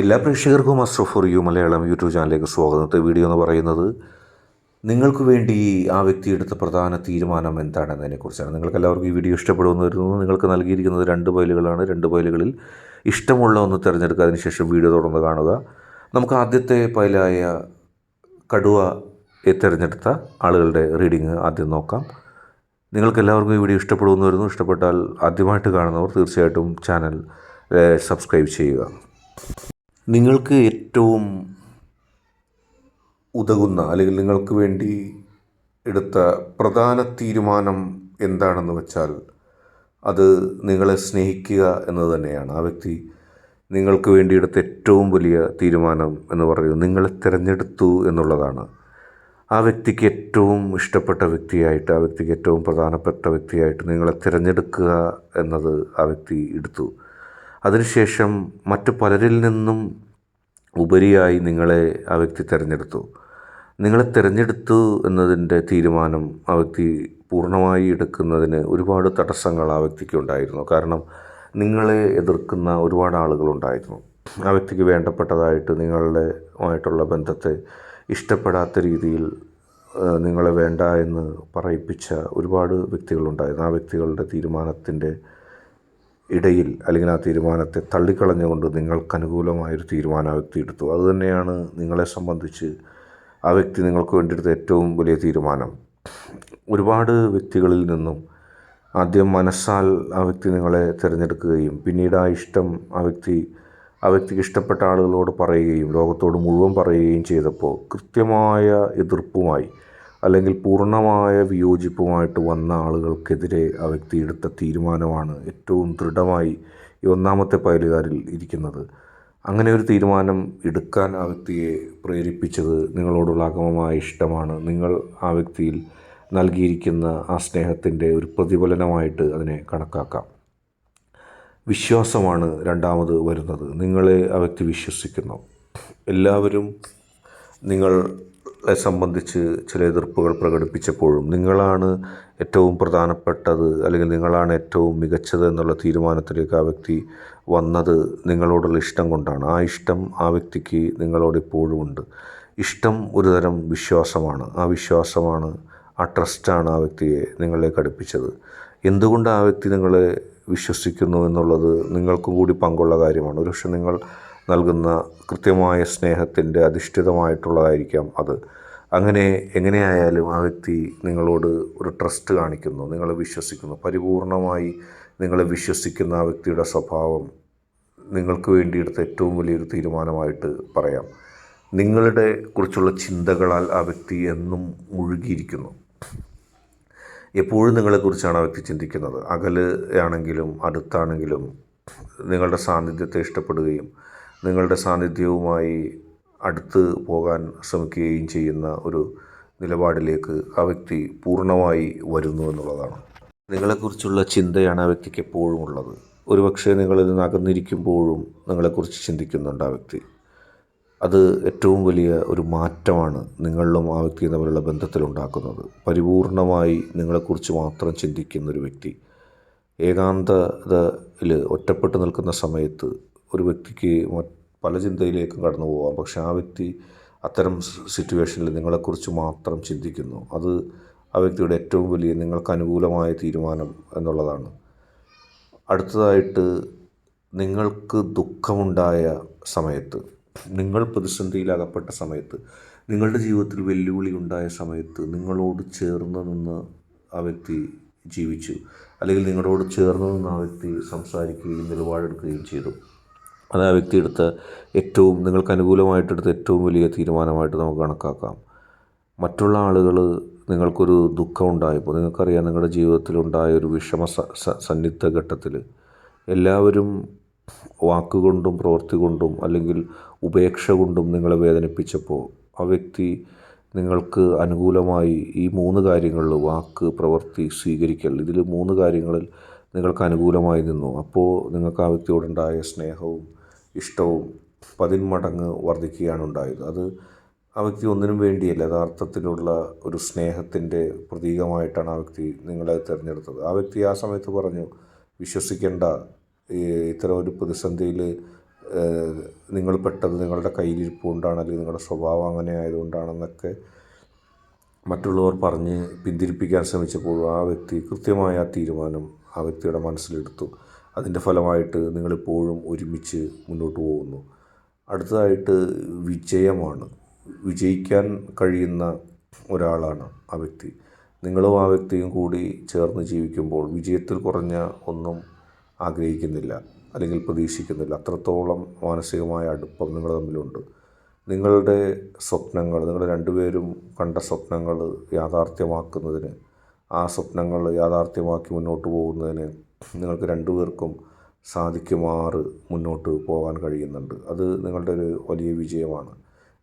എല്ലാ പ്രേക്ഷകർക്കും Astro for you Malayalam YouTube ചാനലിലേക്ക് സ്വാഗതം. ഇന്നത്തെ വീഡിയോ എന്ന് പറയുന്നത് നിങ്ങൾക്ക് വേണ്ടി ആ വ്യക്തി എടുത്ത പ്രധാന തീരുമാനം എന്താണെന്നതിനെക്കുറിച്ചാണ്. നിങ്ങൾക്ക് എല്ലാവർക്കും ഈ വീഡിയോ ഇഷ്ടപ്പെടുമെന്ന് വരുന്നു നിങ്ങൾക്ക് നൽകിയിരിക്കുന്നത് രണ്ട് ഫയലുകളാണ്. രണ്ട് ഫയലുകളിൽ ഇഷ്ടമുള്ള ഒന്ന് തിരഞ്ഞെടുക്കുക. അതിനുശേഷം വീഡിയോ തുടർന്ന് കാണുക. നമുക്ക് ആദ്യത്തെ പൈലായ കടുവ തിരഞ്ഞെടുത്ത ആളുകളുടെ റീഡിങ് ആദ്യം നോക്കാം. നിങ്ങൾക്ക് എല്ലാവർക്കും ഈ വീഡിയോ ഇഷ്ടപ്പെടുമെന്ന് വരുന്നു ഇഷ്ടപ്പെട്ടാൽ ആദ്യമായിട്ട് കാണുന്നവർ തീർച്ചയായിട്ടും ചാനൽ സബ്സ്ക്രൈബ് ചെയ്യുക. നിങ്ങൾക്ക് ഏറ്റവും ഉതകുന്ന അല്ലെങ്കിൽ നിങ്ങൾക്ക് വേണ്ടി എടുത്ത പ്രധാന തീരുമാനം എന്താണെന്ന് വെച്ചാൽ അത് നിങ്ങളെ സ്നേഹിക്കുക എന്നത് തന്നെയാണ്. ആ വ്യക്തി നിങ്ങൾക്ക് വേണ്ടി എടുത്ത ഏറ്റവും വലിയ തീരുമാനം എന്ന് പറയുന്നത് നിങ്ങളെ തിരഞ്ഞെടുത്തു എന്നുള്ളതാണ്. ആ വ്യക്തിക്ക് ഏറ്റവും ഇഷ്ടപ്പെട്ട വ്യക്തിയായിട്ട് ആ വ്യക്തിക്ക് ഏറ്റവും പ്രധാനപ്പെട്ട വ്യക്തിയായിട്ട് നിങ്ങളെ തിരഞ്ഞെടുക്കുക എന്നത് ആ വ്യക്തി എടുത്തു. അതിനുശേഷം മറ്റു പലരിൽ നിന്നും ഉപരിയായി നിങ്ങളെ ആ വ്യക്തി തിരഞ്ഞെടുത്തു. നിങ്ങളെ തിരഞ്ഞെടുത്തു എന്നതിന്റെ തീരുമാനം ആ വ്യക്തി പൂർണമായി എടുക്കുന്നതിന് ഒരുപാട് തടസ്സങ്ങൾ ആ വ്യക്തിക്ക് ഉണ്ടായിരുന്നു. കാരണം നിങ്ങളെ എതിർക്കുന്ന ഒരുപാട് ആളുകളുണ്ടായിരുന്നു ആ വ്യക്തിക്ക് വേണ്ടപ്പെട്ടതായിട്ട് നിങ്ങളുടെ ആയിട്ടുള്ള ബന്ധത്തെ ഇഷ്ടപ്പെടാത്ത രീതിയിൽ നിങ്ങളെ വേണ്ട എന്ന് പറയിപ്പിച്ച ഒരുപാട് വ്യക്തികളുണ്ടായിരുന്നു. ആ വ്യക്തികളുടെ തീരുമാനത്തിന്റെ ഇടയിൽ അല്ലെങ്കിൽ ആ തീരുമാനത്തെ തള്ളിക്കളഞ്ഞുകൊണ്ട് നിങ്ങൾക്ക് അനുകൂലമായൊരു തീരുമാനം ആ വ്യക്തി എടുത്തു. അതുതന്നെയാണ് നിങ്ങളെ സംബന്ധിച്ച് ആ വ്യക്തി നിങ്ങൾക്ക് വേണ്ടിയെടുത്ത ഏറ്റവും വലിയ തീരുമാനം. ഒരുപാട് വ്യക്തികളിൽ നിന്നും ആദ്യം മനസ്സാൽ ആ വ്യക്തി നിങ്ങളെ തിരഞ്ഞെടുക്കുകയും പിന്നീട് ആ ഇഷ്ടം ആ വ്യക്തി ആ വ്യക്തിക്ക് ഇഷ്ടപ്പെട്ട ആളുകളോട് പറയുകയും ലോകത്തോട് മുഴുവൻ പറയുകയും ചെയ്തപ്പോൾ കൃത്യമായ എതിർപ്പുമായി അല്ലെങ്കിൽ പൂർണമായ വിയോജിപ്പുമായിട്ട് വന്ന ആളുകൾക്കെതിരെ ആ വ്യക്തി എടുത്ത തീരുമാനമാണ് ഏറ്റവും ദൃഢമായി ഈ ഒന്നാമത്തെ പയലുകാരിൽ ഇരിക്കുന്നത്. അങ്ങനെ ഒരു തീരുമാനം എടുക്കാൻ ആ വ്യക്തിയെ പ്രേരിപ്പിച്ചത് നിങ്ങളോടുള്ള അഗമമായ ഇഷ്ടമാണ്. നിങ്ങൾ ആ വ്യക്തിയിൽ നൽകിയിരിക്കുന്ന ആ സ്നേഹത്തിന്റെ ഒരു പ്രതിഫലനമായിട്ട് അതിനെ കണക്കാക്കാം. വിശ്വാസമാണ് രണ്ടാമത് വരുന്നത്. നിങ്ങളെ ആ വ്യക്തി വിശ്വസിക്കുന്നു. എല്ലാവരും നിങ്ങളെ സംബന്ധിച്ച് ചില എതിർപ്പുകൾ പ്രകടിപ്പിച്ചപ്പോഴും നിങ്ങളാണ് ഏറ്റവും പ്രധാനപ്പെട്ടത് അല്ലെങ്കിൽ നിങ്ങളാണ് ഏറ്റവും മികച്ചത് എന്നുള്ള തീരുമാനത്തിലേക്ക് ആ വ്യക്തി വന്നത് നിങ്ങളോടുള്ള ഇഷ്ടം കൊണ്ടാണ്. ആ ഇഷ്ടം ആ വ്യക്തിക്ക് നിങ്ങളോട് ഇപ്പോഴും ഉണ്ട്. ഇഷ്ടം ഒരുതരം വിശ്വാസമാണ്. ആ വിശ്വാസമാണ് ആ ട്രസ്റ്റാണ് ആ വ്യക്തിയെ നിങ്ങളിലേക്ക് അടുപ്പിച്ചത്. എന്തുകൊണ്ട് ആ വ്യക്തി നിങ്ങളെ വിശ്വസിക്കുന്നു എന്നുള്ളത് നിങ്ങൾക്കും കൂടി പങ്കുള്ള കാര്യമാണ്. ഒരുപക്ഷെ നിങ്ങൾ നൽകുന്ന കൃത്യമായ സ്നേഹത്തിന്റെ അധിഷ്ഠിതമായിട്ടുള്ളതായിരിക്കാം അത്. അങ്ങനെ എങ്ങനെയായാലും ആ വ്യക്തി നിങ്ങളോട് ഒരു ട്രസ്റ്റ് കാണിക്കുന്നു നിങ്ങളെ വിശ്വസിക്കുന്നു. പരിപൂർണമായി നിങ്ങളെ വിശ്വസിക്കുന്ന ആ വ്യക്തിയുടെ സ്വഭാവം നിങ്ങൾക്ക് വേണ്ടി എടുത്ത ഏറ്റവും വലിയൊരു തീരുമാനമായിട്ട് പറയാം. നിങ്ങളുടെ കുറിച്ചുള്ള ചിന്തകളാൽ ആ വ്യക്തി എന്നും മുഴുകിയിരിക്കുന്നു. എപ്പോഴും നിങ്ങളെക്കുറിച്ചാണ് ആ വ്യക്തി ചിന്തിക്കുന്നത്. അകലെയാണെങ്കിലും അടുത്താണെങ്കിലും നിങ്ങളുടെ സാന്നിധ്യത്തെ ഇഷ്ടപ്പെടുകയും നിങ്ങളുടെ സാന്നിധ്യവുമായി അടുത്ത് പോകാൻ ശ്രമിക്കുകയും ചെയ്യുന്ന ഒരു നിലപാടിലേക്ക് ആ വ്യക്തി പൂർണമായി വരുന്നു എന്നുള്ളതാണ്. നിങ്ങളെക്കുറിച്ചുള്ള ചിന്തയാണ് ആ വ്യക്തിക്ക് എപ്പോഴും ഉള്ളത്. ഒരുപക്ഷെ നിങ്ങളിൽ നിന്ന് അകന്നിരിക്കുമ്പോഴും നിങ്ങളെക്കുറിച്ച് ചിന്തിക്കുന്നുണ്ട് ആ വ്യക്തി. അത് ഏറ്റവും വലിയ ഒരു മാറ്റമാണ് നിങ്ങളിലും ആ വ്യക്തിയും തമ്മിലുള്ള ബന്ധത്തിലുണ്ടാക്കുന്നത് പരിപൂർണമായി നിങ്ങളെക്കുറിച്ച് മാത്രം ചിന്തിക്കുന്ന ഒരു വ്യക്തി ഏകാന്തതയിൽ ഒറ്റപ്പെട്ടു നിൽക്കുന്ന സമയത്ത് ഒരു വ്യക്തിക്ക് പല ചിന്തയിലേക്കും കടന്നു പോകാം. പക്ഷെ ആ വ്യക്തി അത്തരം സിറ്റുവേഷനിൽ നിങ്ങളെക്കുറിച്ച് മാത്രം ചിന്തിക്കുന്നു. അത് ആ വ്യക്തിയുടെ ഏറ്റവും വലിയ നിങ്ങൾക്ക് അനുകൂലമായ തീരുമാനം എന്നുള്ളതാണ്. അടുത്തതായിട്ട് നിങ്ങൾക്ക് ദുഃഖമുണ്ടായ സമയത്ത് നിങ്ങൾ പ്രതിസന്ധിയിൽ അകപ്പെട്ട സമയത്ത് നിങ്ങളുടെ ജീവിതത്തിൽ വെല്ലുവിളി ഉണ്ടായ സമയത്ത് നിങ്ങളോട് ചേർന്ന് നിന്ന് ആ വ്യക്തി ജീവിച്ചു. അല്ലെങ്കിൽ നിങ്ങളോട് ചേർന്ന് നിന്ന് ആ വ്യക്തി സംസാരിക്കുകയും നിലപാടെടുക്കുകയും ചെയ്തു. അത് ആ വ്യക്തി എടുത്ത ഏറ്റവും നിങ്ങൾക്ക് അനുകൂലമായിട്ടെടുത്ത ഏറ്റവും വലിയ തീരുമാനമായിട്ട് നമുക്ക് കണക്കാക്കാം. മറ്റുള്ള ആളുകൾ നിങ്ങൾക്കൊരു ദുഃഖം ഉണ്ടായപ്പോൾ നിങ്ങൾക്കറിയാം നിങ്ങളുടെ ജീവിതത്തിലുണ്ടായ ഒരു വിഷമ സന്നിധ ഘട്ടത്തിൽ എല്ലാവരും വാക്കുകൊണ്ടും പ്രവൃത്തി കൊണ്ടും അല്ലെങ്കിൽ ഉപേക്ഷ കൊണ്ടും നിങ്ങളെ വേദനിപ്പിച്ചപ്പോൾ ആ വ്യക്തി നിങ്ങൾക്ക് അനുകൂലമായി ഈ മൂന്ന് കാര്യങ്ങളിൽ വാക്ക് പ്രവൃത്തി സ്വീകരിക്കൽ ഇതിൽ മൂന്ന് കാര്യങ്ങളിൽ നിങ്ങൾക്ക് അനുകൂലമായി നിന്നു. അപ്പോൾ നിങ്ങൾക്ക് ആ വ്യക്തിയോടുണ്ടായ സ്നേഹവും ഇഷ്ടവും പതിന്മടങ്ങ് വർദ്ധിക്കുകയാണ് ഉണ്ടായത് അത് ആ വ്യക്തി ഒന്നിനും വേണ്ടിയല്ല യഥാർത്ഥത്തിലുള്ള ഒരു സ്നേഹത്തിന്റെ പ്രതീകമായിട്ടാണ് ആ വ്യക്തി നിങ്ങളെ തിരഞ്ഞെടുത്തത്. ആ വ്യക്തി ആ സമയത്ത് പറഞ്ഞു വിശ്വസിക്കേണ്ട ഇത്തരം ഒരു പ്രതിസന്ധിയിൽ നിങ്ങൾ പെട്ടത് നിങ്ങളുടെ കയ്യിലിരിപ്പ് കൊണ്ടാണ് അല്ലെങ്കിൽ നിങ്ങളുടെ സ്വഭാവം അങ്ങനെ ആയതുകൊണ്ടാണെന്നൊക്കെ മറ്റുള്ളവർ പറഞ്ഞ് പിന്തിരിപ്പിക്കാൻ ശ്രമിച്ചപ്പോൾ ആ വ്യക്തി കൃത്യമായ തീരുമാനം ആ വ്യക്തിയുടെ മനസ്സിലെടുത്തു. അതിന്റെ ഫലമായിട്ട് നിങ്ങളിപ്പോഴും ഒരുമിച്ച് മുന്നോട്ട് പോകുന്നു. അടുത്തതായിട്ട് വിജയമാണ്. വിജയിക്കാൻ കഴിയുന്ന ഒരാളാണ് ആ വ്യക്തി. നിങ്ങളും ആ വ്യക്തിയും കൂടി ചേർന്ന് ജീവിക്കുമ്പോൾ വിജയത്തിൽ കുറഞ്ഞ ഒന്നും ആഗ്രഹിക്കുന്നില്ല അല്ലെങ്കിൽ പ്രതീക്ഷിക്കുന്നില്ല. അത്രത്തോളം മാനസികമായ അടുപ്പം നിങ്ങൾ തമ്മിലുണ്ട്. നിങ്ങളുടെ സ്വപ്നങ്ങൾ നിങ്ങൾ രണ്ടുപേരും കണ്ട സ്വപ്നങ്ങൾ യാഥാർത്ഥ്യമാക്കുന്നതിന് ആ സ്വപ്നങ്ങൾ യാഥാർത്ഥ്യമാക്കി മുന്നോട്ട് പോകുന്നതിന് നിങ്ങൾക്ക് രണ്ടു പേർക്കും സാധിക്കുമാറ് മുന്നോട്ട് പോകാൻ കഴിയുന്നുണ്ട്. അത് നിങ്ങളുടെ ഒരു വലിയ വിജയമാണ്.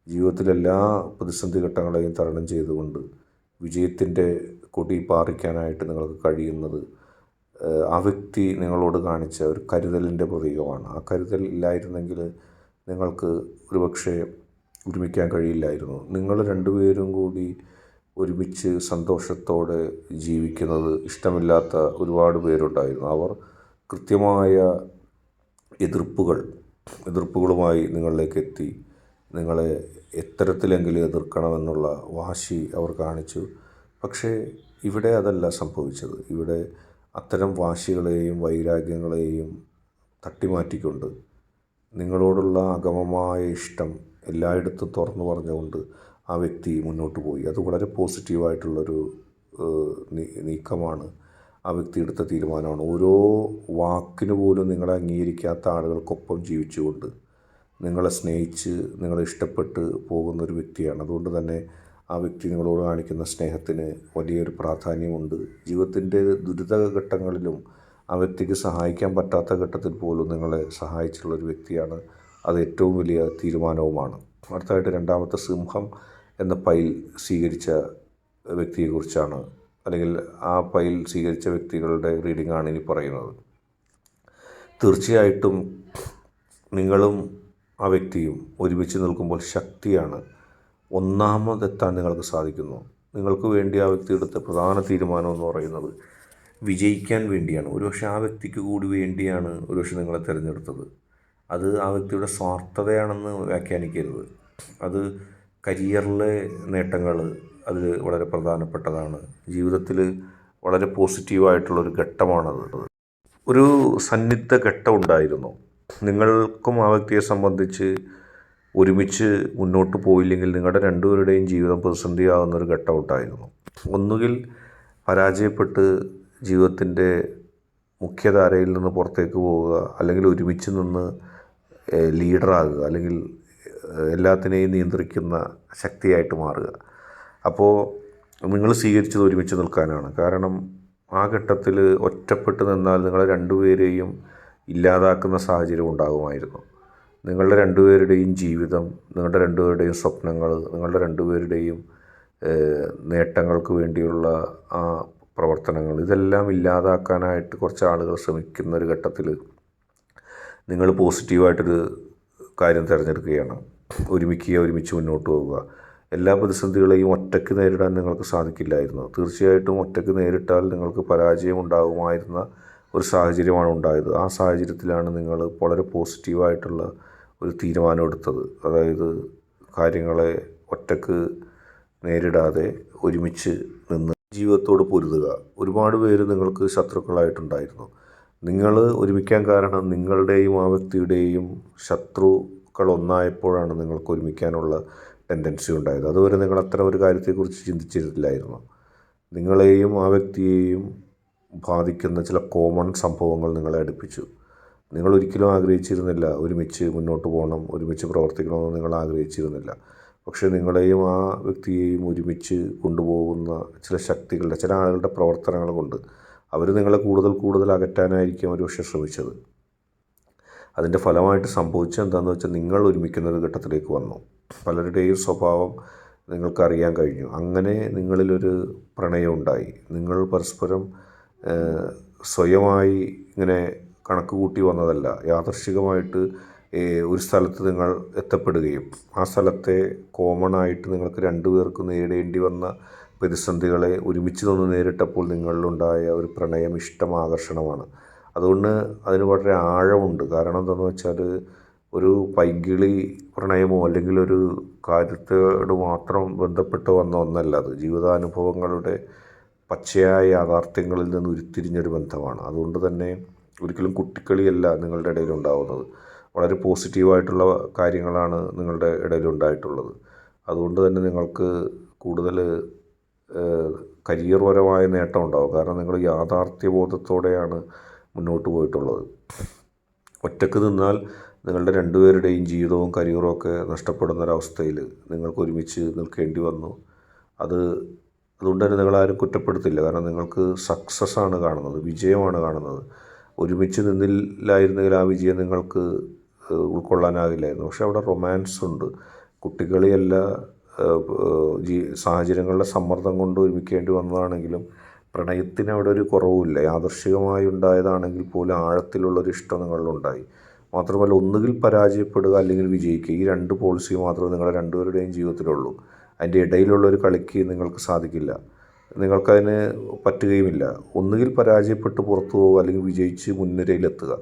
ജീവിതത്തിലെല്ലാ പ്രതിസന്ധി ഘട്ടങ്ങളെയും തരണം ചെയ്തുകൊണ്ട് വിജയത്തിന്റെ കൊടി പാറിക്കാനായിട്ട് നിങ്ങൾക്ക് കഴിയുന്നത് ആ വ്യക്തി നിങ്ങളോട് കാണിച്ച ഒരു കരുതലിന്റെ പ്രതീകമാണ്. ആ കരുതൽ ഇല്ലായിരുന്നെങ്കിൽ നിങ്ങൾക്ക് ഒരുപക്ഷെ ഒരുമിക്കാൻ കഴിയില്ലായിരുന്നു. നിങ്ങൾ രണ്ടുപേരും കൂടി ഒരുമിച്ച് സന്തോഷത്തോടെ ജീവിക്കുന്നത് ഇഷ്ടമില്ലാത്ത ഒരുപാട് പേരുണ്ടായിരുന്നു. അവർ കൃത്യമായ എതിർപ്പുകൾ എതിർപ്പുകളുമായി നിങ്ങളിലേക്ക് എത്തി നിങ്ങളെ എത്തരത്തിലെങ്കിലും എതിർക്കണമെന്നുള്ള വാശി അവർ കാണിച്ചു. പക്ഷേ ഇവിടെ അതല്ല സംഭവിച്ചത്. ഇവിടെ അത്തരം വാശികളെയും വൈരാഗ്യങ്ങളെയും തട്ടിമാറ്റിക്കൊണ്ട് നിങ്ങളോടുള്ള അഗമമായ ഇഷ്ടം എല്ലായിടത്തും തുറന്നു പറഞ്ഞുകൊണ്ട് ആ വ്യക്തി മുന്നോട്ട് പോയി. അത് വളരെ പോസിറ്റീവായിട്ടുള്ളൊരു നീക്കമാണ്. ആ വ്യക്തി എടുത്ത തീരുമാനമാണ്. ഓരോ വാക്കിന് പോലും നിങ്ങളെ അംഗീകരിക്കാത്ത ആളുകൾക്കൊപ്പം ജീവിച്ചുകൊണ്ട് നിങ്ങളെ സ്നേഹിച്ച് നിങ്ങളെ ഇഷ്ടപ്പെട്ട് പോകുന്ന ഒരു വ്യക്തിയാണ്. അതുകൊണ്ട് തന്നെ ആ വ്യക്തി നിങ്ങളോട് കാണിക്കുന്ന സ്നേഹത്തിന് വലിയൊരു പ്രാധാന്യമുണ്ട്. ജീവിതത്തിന്റെ ദുരിത ഘട്ടങ്ങളിലും ആ വ്യക്തിക്ക് സഹായിക്കാൻ പറ്റാത്ത ഘട്ടത്തിൽ പോലും നിങ്ങളെ സഹായിച്ചിട്ടുള്ളൊരു വ്യക്തിയാണ് അത് ഏറ്റവും വലിയ തീരുമാനവുമാണ്. അടുത്തതായിട്ട് രണ്ടാമത്തെ സിംഹം എന്ന പൈൽ സ്വീകരിച്ച വ്യക്തിയെക്കുറിച്ചാണ്. അല്ലെങ്കിൽ ആ പൈൽ സ്വീകരിച്ച വ്യക്തികളുടെ റീഡിംഗ് ആണ് ഇനി പറയുന്നത്. തീർച്ചയായിട്ടും നിങ്ങളും ആ വ്യക്തിയും ഒരുമിച്ച് നിൽക്കുമ്പോൾ ശക്തിയാണ് ഒന്നാമതെത്താൻ നിങ്ങൾക്ക് സാധിക്കുന്നു. നിങ്ങൾക്ക് വേണ്ടി ആ വ്യക്തി എടുത്ത പ്രധാന തീരുമാനം എന്ന് പറയുന്നത് വിജയിക്കാൻ വേണ്ടിയാണ്. ഒരുപക്ഷെ ആ വ്യക്തിക്ക് കൂടി വേണ്ടിയാണ് ഒരുപക്ഷെ നിങ്ങളെ തിരഞ്ഞെടുത്തത്. അത് ആ വ്യക്തിയുടെ സ്വാർത്ഥതയാണെന്ന് വ്യാഖ്യാനിക്കരുത്. അത് കരിയറിലെ നേട്ടങ്ങൾ അതിൽ വളരെ പ്രധാനപ്പെട്ടതാണ്. ജീവിതത്തിൽ വളരെ പോസിറ്റീവായിട്ടുള്ളൊരു ഘട്ടമാണത്. ഒരു സന്നിഗ്ധ ഘട്ടം ഉണ്ടായിരുന്നു. നിങ്ങൾക്കും ആ വ്യക്തിയെ സംബന്ധിച്ച് ഒരുമിച്ച് മുന്നോട്ട് പോയില്ലെങ്കിൽ നിങ്ങളുടെ രണ്ടുപേരുടെയും ജീവിതം പ്രതിസന്ധിയാകുന്ന ഒരു ഘട്ടം ഉണ്ടായിരുന്നു. ഒന്നുകിൽ പരാജയപ്പെട്ട് ജീവിതത്തിന്റെ മുഖ്യധാരയിൽ നിന്ന് പുറത്തേക്ക് പോവുക അല്ലെങ്കിൽ ഒരുമിച്ച് നിന്ന് ലീഡറാകുക അല്ലെങ്കിൽ എല്ലാത്തിനെയും നിയന്ത്രിക്കുന്ന ശക്തിയായിട്ട് മാറുക. അപ്പോൾ നിങ്ങൾ സ്വീകരിച്ചത് ഒരുമിച്ച് നിൽക്കാനാണ്. കാരണം ആ ഘട്ടത്തിൽ ഒറ്റപ്പെട്ട് നിന്നാൽ നിങ്ങളെ രണ്ടുപേരെയും ഇല്ലാതാക്കുന്ന സാഹചര്യം ഉണ്ടാകുമായിരുന്നു. നിങ്ങളുടെ രണ്ടുപേരുടെയും ജീവിതം നിങ്ങളുടെ രണ്ടുപേരുടെയും സ്വപ്നങ്ങൾ നിങ്ങളുടെ രണ്ടുപേരുടെയും നേട്ടങ്ങൾക്ക് വേണ്ടിയുള്ള ആ പ്രവർത്തനങ്ങൾ ഇതെല്ലാം ഇല്ലാതാക്കാനായിട്ട് കുറച്ച് ആളുകൾ ശ്രമിക്കുന്ന ഒരു ഘട്ടത്തിൽ നിങ്ങൾ പോസിറ്റീവായിട്ടൊരു കാര്യം തിരഞ്ഞെടുക്കുകയാണ്. ഒരുമിക്കുക ഒരുമിച്ച് മുന്നോട്ട് പോവുക എല്ലാ പ്രതിസന്ധികളെയും ഒറ്റയ്ക്ക് നേരിടാൻ നിങ്ങൾക്ക് സാധിക്കില്ലായിരുന്നു. തീർച്ചയായിട്ടും ഒറ്റയ്ക്ക് നേരിട്ടാൽ നിങ്ങൾക്ക് പരാജയം ഉണ്ടാകുമായിരുന്ന ഒരു സാഹചര്യമാണ് ഉണ്ടായത്. ആ സാഹചര്യത്തിലാണ് നിങ്ങൾ വളരെ പോസിറ്റീവായിട്ടുള്ള ഒരു തീരുമാനം എടുത്തത്. അതായത് കാര്യങ്ങളെ ഒറ്റയ്ക്ക് നേരിടാതെ ഒരുമിച്ച് നിന്ന് ജീവിതത്തോട് പൊരുതുക. ഒരുപാട് പേര് നിങ്ങൾക്ക് ശത്രുക്കളായിട്ടുണ്ടായിരുന്നു. നിങ്ങൾ ഒരുമിക്കാൻ കാരണം നിങ്ങളുടെയും ആ വ്യക്തിയുടെയും ശത്രുക്കൾ ഒന്നായപ്പോഴാണ് നിങ്ങൾക്ക് ഒരുമിക്കാനുള്ള ടെൻഡൻസി ഉണ്ടായത്. അതുവരെ നിങ്ങൾ അത്ര ഒരു കാര്യത്തെക്കുറിച്ച് ചിന്തിച്ചിട്ടില്ലായിരുന്നു? നിങ്ങളെയും ആ വ്യക്തിയെയും ബാധിക്കുന്ന ചില കോമൺ സംഭവങ്ങൾ നിങ്ങളെ അടുപ്പിച്ചു. നിങ്ങൾ ഒരിക്കലും ആഗ്രഹിച്ചിരുന്നില്ല ഒരുമിച്ച് മുന്നോട്ട് പോകണം ഒരുമിച്ച് പ്രവർത്തിക്കണമെന്ന് നിങ്ങൾ ആഗ്രഹിച്ചിരുന്നില്ല. പക്ഷേ നിങ്ങളെയും ആ വ്യക്തിയെയും ഒരുമിച്ച് കൊണ്ടുപോകുന്ന ചില ശക്തികളുടെ ചില ആളുകളുടെ പ്രവർത്തനങ്ങൾ കൊണ്ട് അവർ നിങ്ങളെ കൂടുതൽ കൂടുതൽ അകറ്റാനായിരിക്കും ഒരുപക്ഷെ ശ്രമിച്ചത്. അതിന്റെ ഫലമായിട്ട് സംഭവിച്ചത് എന്താണെന്ന് വെച്ചാൽ നിങ്ങൾ ഒരുമിക്കുന്ന ഒരു ഘട്ടത്തിലേക്ക് വന്നു. പലരുടെയും സ്വഭാവം നിങ്ങൾക്കറിയാൻ കഴിഞ്ഞു. അങ്ങനെ നിങ്ങളിലൊരു പ്രണയം ഉണ്ടായി. നിങ്ങൾ പരസ്പരം സ്വയമായി ഇങ്ങനെ കണക്ക് കൂട്ടി വന്നതല്ല. യാദർശികമായിട്ട് ഒരു സ്ഥലത്ത് നിങ്ങൾ എത്തപ്പെടുകയും ആ സ്ഥലത്തെ കോമൺ ആയിട്ട് നിങ്ങൾക്ക് രണ്ടുപേർക്കും നേരിടേണ്ടി വന്ന പ്രതിസന്ധികളെ ഒരുമിച്ച് നിന്ന് നേരിട്ടപ്പോൾ നിങ്ങളിലുണ്ടായ ഒരു പ്രണയം ഇഷ്ടം ആകർഷണമാണ് അതുകൊണ്ട് അതിന് വളരെ ആഴമുണ്ട്. കാരണം എന്താണെന്ന് വെച്ചാൽ ഒരു പൈങ്കിളി പ്രണയമോ അല്ലെങ്കിൽ ഒരു കാര്യത്തോട് മാത്രം ബന്ധപ്പെട്ട് വന്ന ഒന്നല്ല അത്. ജീവിതാനുഭവങ്ങളുടെ പച്ചയായ യാഥാർത്ഥ്യങ്ങളിൽ നിന്ന് ഉരുത്തിരിഞ്ഞൊരു ബന്ധമാണ്. അതുകൊണ്ട് തന്നെ ഒരിക്കലും കുട്ടിക്കളിയല്ല നിങ്ങളുടെ ഇടയിൽ ഉണ്ടാവുന്നത് വളരെ പോസിറ്റീവായിട്ടുള്ള കാര്യങ്ങളാണ് നിങ്ങളുടെ ഇടയിൽ ഉണ്ടായിട്ടുള്ളത് അതുകൊണ്ട് തന്നെ നിങ്ങൾക്ക് കൂടുതൽ കരിയർപരമായ നേട്ടം ഉണ്ടാവും. കാരണം നിങ്ങൾ യാഥാർത്ഥ്യബോധത്തോടെയാണ് മുന്നോട്ട് പോയിട്ടുള്ളത്. ഒറ്റയ്ക്ക് നിന്നാൽ നിങ്ങളുടെ രണ്ടുപേരുടെയും ജീവിതവും കരിയറും ഒക്കെ നഷ്ടപ്പെടുന്ന ഒരവസ്ഥയിൽ നിങ്ങൾക്ക് ഒരുമിച്ച് നിൽക്കേണ്ടി വന്നു. അത് അതുകൊണ്ട് തന്നെ നിങ്ങളാരും കുറ്റപ്പെടുത്തില്ല. കാരണം നിങ്ങൾക്ക് സക്സസ് ആണ് കാണുന്നത് വിജയമാണ് കാണുന്നത്. ഒരുമിച്ച് നിന്നില്ലായിരുന്നെങ്കിൽ ആ വിജയം നിങ്ങൾക്ക് ഉൾക്കൊള്ളാനാകില്ലായിരുന്നു. പക്ഷേ അവിടെ റൊമാൻസ് ഉണ്ട്. കുട്ടികളിയല്ല സാഹചര്യങ്ങളുടെ സമ്മർദ്ദം കൊണ്ട് ഒരുമിക്കേണ്ടി വന്നതാണെങ്കിലും പ്രണയത്തിന് അവിടെ ഒരു കുറവുമില്ല. യാദർശികമായി ഉണ്ടായതാണെങ്കിൽ പോലും ആഴത്തിലുള്ളൊരു ഇഷ്ടം നിങ്ങളിലുണ്ടായി. മാത്രമല്ല ഒന്നുകിൽ പരാജയപ്പെടുക അല്ലെങ്കിൽ വിജയിക്കുക. ഈ രണ്ട് പോളിസി മാത്രമേ നിങ്ങളുടെ രണ്ടുപേരുടെയും ജീവിതത്തിലുള്ളൂ. അതിന്റെ ഇടയിലുള്ള ഒരു കളിക്ക് നിങ്ങൾക്ക് സാധിക്കില്ല. നിങ്ങൾക്കതിന് പറ്റുകയുമില്ല. ഒന്നുകിൽ പരാജയപ്പെട്ട് പുറത്തു പോകുക അല്ലെങ്കിൽ വിജയിച്ച് മുൻനിരയിലെത്തുക.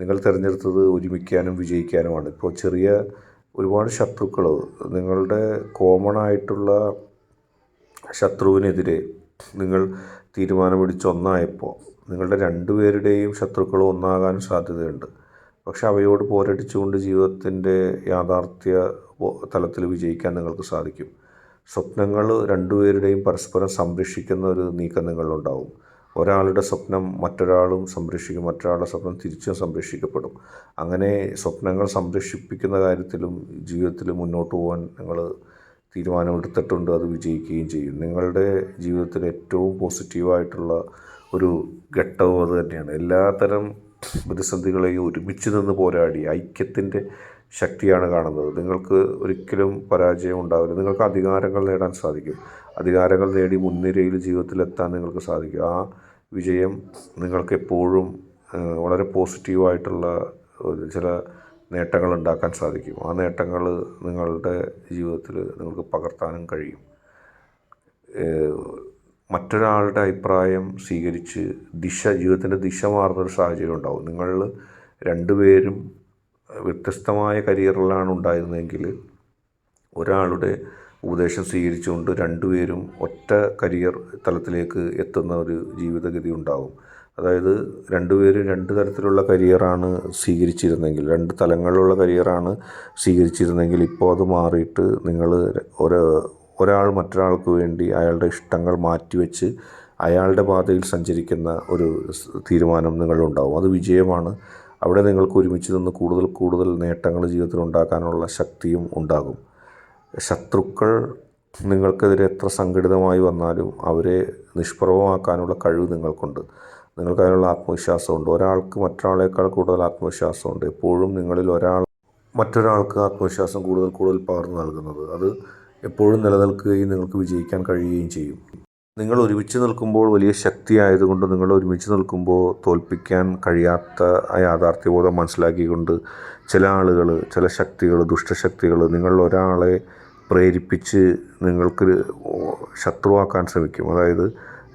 നിങ്ങൾ തിരഞ്ഞെടുത്തത് ഒരുമിക്കാനും വിജയിക്കാനുമാണ്. ഇപ്പോൾ ചെറിയ ഒരുപാട് ശത്രുക്കൾ നിങ്ങളുടെ കോമൺ ആയിട്ടുള്ള ശത്രുവിനെതിരെ നിങ്ങൾ തീരുമാനമെടുത്ത് ഒന്നായപ്പോൾ നിങ്ങളുടെ രണ്ടുപേരുടെയും ശത്രുക്കൾ ഒന്നാകാൻ സാധ്യതയുണ്ട്. പക്ഷെ അവയോട് പോരടിച്ചുകൊണ്ട് ജീവിതത്തിന്റെ യാഥാർത്ഥ്യ തലത്തിൽ വിജയിക്കാൻ നിങ്ങൾക്ക് സാധിക്കും. സ്വപ്നങ്ങൾ രണ്ടുപേരുടെയും പരസ്പരം സംരക്ഷിക്കുന്ന ഒരു നീക്കം നിങ്ങളിലുണ്ടാവും. ഒരാളുടെ സ്വപ്നം മറ്റൊരാളും സംരക്ഷിക്കും മറ്റൊരാളുടെ സ്വപ്നം തിരിച്ചും സംരക്ഷിക്കപ്പെടും. അങ്ങനെ സ്വപ്നങ്ങൾ സംരക്ഷിപ്പിക്കുന്ന കാര്യത്തിലും ജീവിതത്തിൽ മുന്നോട്ട് പോകാൻ നിങ്ങൾ തീരുമാനമെടുത്തിട്ടുണ്ട് അത് വിജയിക്കുകയും ചെയ്യും. നിങ്ങളുടെ ജീവിതത്തിൽ ഏറ്റവും പോസിറ്റീവായിട്ടുള്ള ഒരു ഘട്ടവും അത് തന്നെയാണ്. എല്ലാത്തരം പ്രതിസന്ധികളെയും ഒരുമിച്ച് നിന്ന് പോരാടി ഐക്യത്തിന്റെ ശക്തിയാണ് കാണുന്നത്. നിങ്ങൾക്ക് ഒരിക്കലും പരാജയം ഉണ്ടാവില്ല. നിങ്ങൾക്ക് അധികാരങ്ങൾ നേടാൻ സാധിക്കും. അധികാരങ്ങൾ നേടി മുൻനിരയിൽ ജീവിതത്തിലെത്താൻ നിങ്ങൾക്ക് സാധിക്കും. ആ വിജയം നിങ്ങൾക്ക് എപ്പോഴും വളരെ പോസിറ്റീവായിട്ടുള്ള ചില നേട്ടങ്ങൾ ഉണ്ടാക്കാൻ സാധിക്കും. ആ നേട്ടങ്ങൾ നിങ്ങളുടെ ജീവിതത്തിൽ നിങ്ങൾക്ക് പകർത്താനും കഴിയും. മറ്റൊരാളുടെ അഭിപ്രായം സ്വീകരിച്ച് ദിശ ജീവിതത്തിന്റെ ദിശ മാറുന്നൊരു സാഹചര്യം ഉണ്ടാവും. നിങ്ങൾ രണ്ടുപേരും വ്യത്യസ്തമായ കരിയറുകളാണ് ഉണ്ടായിരുന്നതെങ്കിൽ ഒരാളുടെ ഉപദേശം സ്വീകരിച്ചുകൊണ്ട് രണ്ടുപേരും ഒറ്റ കരിയർ തലത്തിലേക്ക് എത്തുന്ന ഒരു ജീവിതഗതി ഉണ്ടാകും അതായത് രണ്ടുപേരും രണ്ട് തരത്തിലുള്ള കരിയറാണ് സ്വീകരിച്ചിരുന്നെങ്കിൽ രണ്ട് തലങ്ങളിലുള്ള കരിയറാണ് സ്വീകരിച്ചിരുന്നെങ്കിൽ ഇപ്പോൾ അത് മാറിയിട്ട് നിങ്ങൾ ഒരു ഒരാൾ മറ്റൊരാൾക്ക് വേണ്ടി അയാളുടെ ഇഷ്ടങ്ങൾ മാറ്റിവെച്ച് അയാളുടെ പാതയിൽ സഞ്ചരിക്കുന്ന ഒരു തീരുമാനം നിങ്ങളുണ്ടാവും. അത് വിജയമാണ്. അവിടെ നിങ്ങൾക്ക് ഒരുമിച്ച് നിന്ന് കൂടുതൽ കൂടുതൽ നേട്ടങ്ങൾ ജീവിതത്തിൽ ഉണ്ടാക്കാനുള്ള ശക്തിയും ഉണ്ടാകും. ശത്രുക്കൾ നിങ്ങൾക്കെതിരെ എത്ര സംഘടിതമായി വന്നാലും അവരെ നിഷ്പ്രഭമാക്കാനുള്ള കഴിവ് നിങ്ങൾക്കുണ്ട്. നിങ്ങൾക്ക് അതിനുള്ള ആത്മവിശ്വാസമുണ്ട്. ഒരാൾക്ക് മറ്റൊരാളേക്കാൾ കൂടുതൽ ആത്മവിശ്വാസമുണ്ട്. എപ്പോഴും നിങ്ങളിൽ ഒരാൾ മറ്റൊരാൾക്ക് ആത്മവിശ്വാസം കൂടുതൽ കൂടുതൽ പകർന്നു നൽകുന്നത്. അത് എപ്പോഴും നിലനിൽക്കുകയും നിങ്ങൾക്ക് വിജയിക്കാൻ കഴിയുകയും ചെയ്യും. നിങ്ങൾ ഒരുമിച്ച് നിൽക്കുമ്പോൾ വലിയ ശക്തി ആയതുകൊണ്ട് നിങ്ങൾ ഒരുമിച്ച് നിൽക്കുമ്പോൾ തോൽപ്പിക്കാൻ കഴിയാത്ത ആ യാഥാർത്ഥ്യബോധം മനസ്സിലാക്കിക്കൊണ്ട് ചില ആളുകൾ ചില ശക്തികൾ ദുഷ്ടശക്തികൾ നിങ്ങൾ ഒരാളെ പ്രേരിപ്പിച്ച് നിങ്ങൾക്ക് ശത്രുവാക്കാൻ ശ്രമിക്കും. അതായത്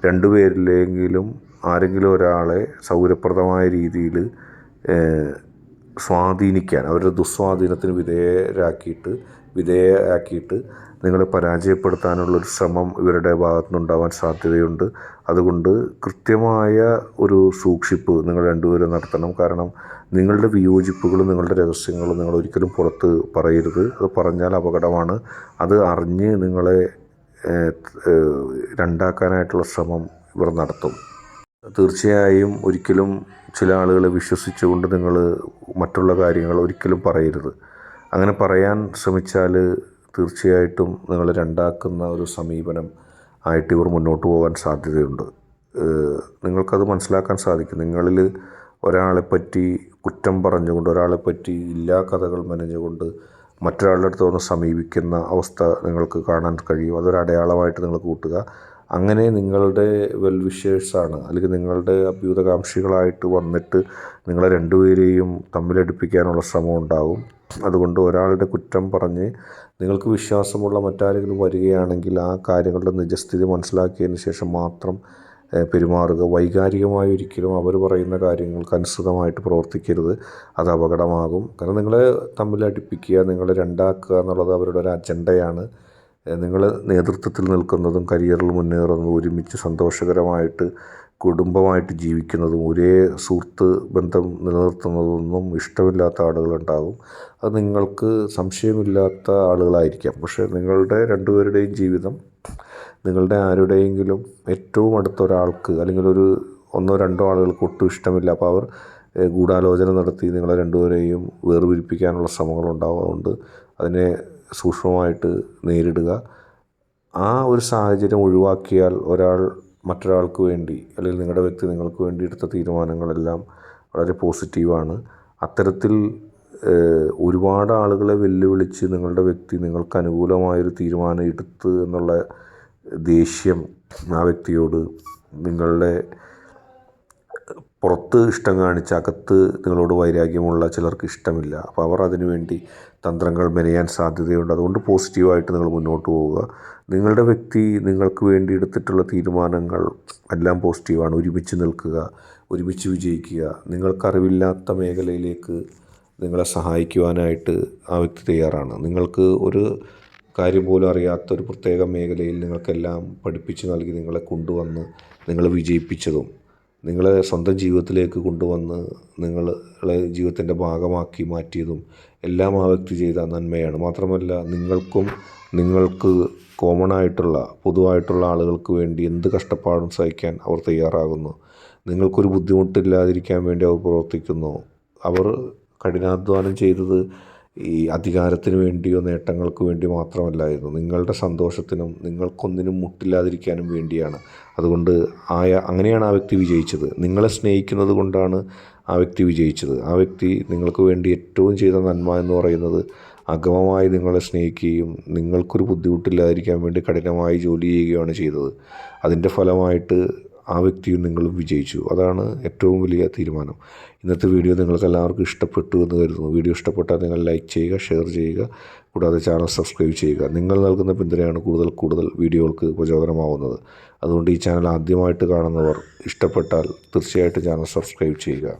രണ്ടുപേരിലെങ്കിലും ആരെങ്കിലും ഒരാളെ സൗകര്യപ്രദമായ രീതിയിൽ സ്വാധീനിക്കാൻ അവരുടെ ദുസ്വാധീനത്തിന് വിധേയരാക്കിയിട്ട് വിധേയരാക്കിയിട്ട് നിങ്ങളെ പരാജയപ്പെടുത്താനുള്ളൊരു ശ്രമം ഇവരുടെ ഭാഗത്തുനിന്നുണ്ടാവാൻ സാധ്യതയുണ്ട്. അതുകൊണ്ട് കൃത്യമായ ഒരു സൂക്ഷിപ്പ് നിങ്ങൾ രണ്ടുപേരും നടത്തണം. കാരണം നിങ്ങളുടെ വിയോജിപ്പുകളും നിങ്ങളുടെ രഹസ്യങ്ങളും നിങ്ങൾ ഒരിക്കലും പുറത്ത് പറയരുത്. അത് പറഞ്ഞാൽ അപകടമാണ്. അത് അറിഞ്ഞ് നിങ്ങളെ രണ്ടാക്കാനായിട്ടുള്ള ശ്രമം ഇവർ നടത്തും. തീർച്ചയായും ഒരിക്കലും ചില ആളുകളെ വിശ്വസിച്ചുകൊണ്ട് നിങ്ങൾ മറ്റുള്ള കാര്യങ്ങൾ ഒരിക്കലും പറയരുത്. അങ്ങനെ പറയാൻ ശ്രമിച്ചാൽ തീർച്ചയായിട്ടും നിങ്ങൾ രണ്ടാക്കുന്ന ഒരു സമീപനം ആയിട്ട് ഇവർ മുന്നോട്ട് പോകാൻ സാധ്യതയുണ്ട്. നിങ്ങൾക്കത് മനസ്സിലാക്കാൻ സാധിക്കും. നിങ്ങളിൽ ഒരാളെപ്പറ്റി കുറ്റം പറഞ്ഞുകൊണ്ട് ഒരാളെപ്പറ്റി ഇല്ലാ കഥകൾ മെനഞ്ഞുകൊണ്ട് മറ്റൊരാളുടെ അടുത്ത് വന്ന് സമീപിക്കുന്ന അവസ്ഥ നിങ്ങൾക്ക് കാണാൻ കഴിയും. അതൊരു അടയാളമായിട്ട് നിങ്ങൾ കൂട്ടുക. അങ്ങനെ നിങ്ങളുടെ വെൽ വിഷേഴ്സാണ് അല്ലെങ്കിൽ നിങ്ങളുടെ അഭ്യുതകാംക്ഷികളായിട്ട് വന്നിട്ട് നിങ്ങളെ രണ്ടുപേരെയും തമ്മിലടുപ്പിക്കാനുള്ള ശ്രമം ഉണ്ടാവും. അതുകൊണ്ട് ഒരാളുടെ കുറ്റം പറഞ്ഞ് നിങ്ങൾക്ക് വിശ്വാസമുള്ള മറ്റാരെങ്കിലും വരികയാണെങ്കിൽ ആ കാര്യങ്ങളുടെ നിജസ്ഥിതി മനസ്സിലാക്കിയതിന് ശേഷം മാത്രം പെരുമാറുക. വൈകാരികമായി ഒരിക്കലും അവർ പറയുന്ന കാര്യങ്ങൾക്ക് അനുസൃതമായിട്ട് പ്രവർത്തിക്കരുത്. അത് അപകടമാകും. കാരണം നിങ്ങളെ തമ്മിൽ അടുപ്പിക്കുക നിങ്ങളെ രണ്ടാക്കുക എന്നുള്ളത് അവരുടെ ഒരു അജണ്ടയാണ്. നിങ്ങൾ നേതൃത്വത്തിൽ നിൽക്കുന്നതും കരിയറിൽ മുന്നേറുന്നതും ഒരുമിച്ച് സന്തോഷകരമായിട്ട് കുടുംബമായിട്ട് ജീവിക്കുന്നതും ഒരേ സുഹൃത്ത് ബന്ധം നിലനിർത്തുന്നതൊന്നും ഇഷ്ടമില്ലാത്ത ആളുകളുണ്ടാകും. അത് നിങ്ങൾക്ക് സംശയമില്ലാത്ത ആളുകളായിരിക്കാം. പക്ഷേ നിങ്ങളുടെ രണ്ടുപേരുടെയും ജീവിതം നിങ്ങളുടെ ആരുടെയെങ്കിലും ഏറ്റവും അടുത്ത ഒരാൾക്ക് അല്ലെങ്കിൽ ഒരു ഒന്നോ രണ്ടോ ആളുകൾക്ക് ഒട്ടും ഇഷ്ടമില്ല. അപ്പോൾ അവർ ഗൂഢാലോചന നടത്തി നിങ്ങളെ രണ്ടുപേരെയും വേർപിരിപ്പിക്കാനുള്ള ശ്രമങ്ങളുണ്ടാവും അതുകൊണ്ട് അതിനെ സൂക്ഷ്മമായിട്ട് നേരിടുക. ആ ഒരു സാഹചര്യം ഒഴിവാക്കിയാൽ ഒരാൾ മറ്റൊരാൾക്ക് വേണ്ടി അല്ലെങ്കിൽ നിങ്ങളുടെ വ്യക്തി നിങ്ങൾക്ക് വേണ്ടി എടുത്ത തീരുമാനങ്ങളെല്ലാം വളരെ പോസിറ്റീവാണ്. അത്തരത്തിൽ ഒരുപാട് ആളുകളെ വെല്ലുവിളിച്ച് നിങ്ങളുടെ വ്യക്തി നിങ്ങൾക്ക് അനുകൂലമായൊരു തീരുമാനം എടുത്ത് എന്നുള്ള ദേഷ്യം ആ വ്യക്തിയോട് നിങ്ങളുടെ പുറത്ത് ഇഷ്ടം കാണിച്ച് അകത്ത് നിങ്ങളോട് വൈരാഗ്യമുള്ള ചിലർക്ക് ഇഷ്ടമില്ല. അപ്പോൾ അവർ അതിനുവേണ്ടി തന്ത്രങ്ങൾ മെനയാൻ സാധ്യതയുണ്ട്. അതുകൊണ്ട് പോസിറ്റീവായിട്ട് നിങ്ങൾ മുന്നോട്ട് പോവുക. നിങ്ങളുടെ വ്യക്തി നിങ്ങൾക്ക് വേണ്ടി എടുത്തിട്ടുള്ള തീരുമാനങ്ങൾ എല്ലാം പോസിറ്റീവാണ്. ഒരുമിച്ച് നിൽക്കുക ഒരുമിച്ച് വിജയിക്കുക. നിങ്ങൾക്കറിവില്ലാത്ത മേഖലയിലേക്ക് നിങ്ങളെ സഹായിക്കുവാനായിട്ട് ആ വ്യക്തി തയ്യാറാണ്. നിങ്ങൾക്ക് ഒരു കാര്യം പോലും അറിയാത്ത ഒരു പ്രത്യേക മേഖലയിൽ നിങ്ങൾക്കെല്ലാം പഠിപ്പിച്ച് നൽകി നിങ്ങളെ കൊണ്ടുവന്ന് നിങ്ങളെ വിജയിപ്പിച്ചതും നിങ്ങളെ സ്വന്തം ജീവിതത്തിലേക്ക് കൊണ്ടുവന്ന് നിങ്ങളെ ജീവിതത്തിന്റെ ഭാഗമാക്കി മാറ്റിയതും എല്ലാം ആ വ്യക്തി ചെയ്ത നന്മയാണ്. മാത്രമല്ല നിങ്ങൾക്കും നിങ്ങൾക്ക് കോമൺ ആയിട്ടുള്ള പൊതുവായിട്ടുള്ള ആളുകൾക്ക് വേണ്ടി എന്ത് കഷ്ടപ്പാടും സഹിക്കാൻ അവർ തയ്യാറാകുന്നു. നിങ്ങൾക്കൊരു ബുദ്ധിമുട്ടില്ലാതിരിക്കാൻ വേണ്ടി അവർ പ്രവർത്തിക്കുന്നു. അവർ കഠിനാധ്വാനം ചെയ്തത് ഈ അധികാരത്തിന് വേണ്ടിയോ നേട്ടങ്ങൾക്ക് വേണ്ടി മാത്രമല്ലായിരുന്നു. നിങ്ങളുടെ സന്തോഷത്തിനും നിങ്ങൾക്കൊന്നിനും മുട്ടില്ലാതിരിക്കാനും വേണ്ടിയാണ്. അതുകൊണ്ട് ആയ അങ്ങനെയാണ് ആ വ്യക്തി വിജയിച്ചത്. നിങ്ങളെ സ്നേഹിക്കുന്നത് കൊണ്ടാണ് ആ വ്യക്തി വിജയിച്ചത്. ആ വ്യക്തി നിങ്ങൾക്ക് വേണ്ടി ഏറ്റവും ചെയ്ത നന്മ എന്ന് പറയുന്നത് അഗമമായി നിങ്ങളെ സ്നേഹിക്കുകയും നിങ്ങൾക്കൊരു ബുദ്ധിമുട്ടില്ലാതിരിക്കാൻ വേണ്ടി കഠിനമായി ജോലി ചെയ്യുകയാണ് ചെയ്തത്. അതിന്റെ ഫലമായിട്ട് ആ വ്യക്തിയും നിങ്ങളും വിജയിച്ചു. അതാണ് ഏറ്റവും വലിയ തീരുമാനം. ഇന്നത്തെ വീഡിയോ നിങ്ങൾക്ക് എല്ലാവർക്കും ഇഷ്ടപ്പെട്ടു എന്ന് കരുതുന്നു. വീഡിയോ ഇഷ്ടപ്പെട്ടാൽ നിങ്ങൾ ലൈക്ക് ചെയ്യുക ഷെയർ ചെയ്യുക കൂടാതെ ചാനൽ സബ്സ്ക്രൈബ് ചെയ്യുക. നിങ്ങൾ നൽകുന്ന പിന്തുണയാണ് കൂടുതൽ കൂടുതൽ വീഡിയോകൾക്ക് പ്രചോദനമാവുന്നത്. അതുകൊണ്ട് ഈ ചാനൽ ആദ്യമായിട്ട് കാണുന്നവർ ഇഷ്ടപ്പെട്ടാൽ തീർച്ചയായിട്ടും ചാനൽ സബ്സ്ക്രൈബ് ചെയ്യുക.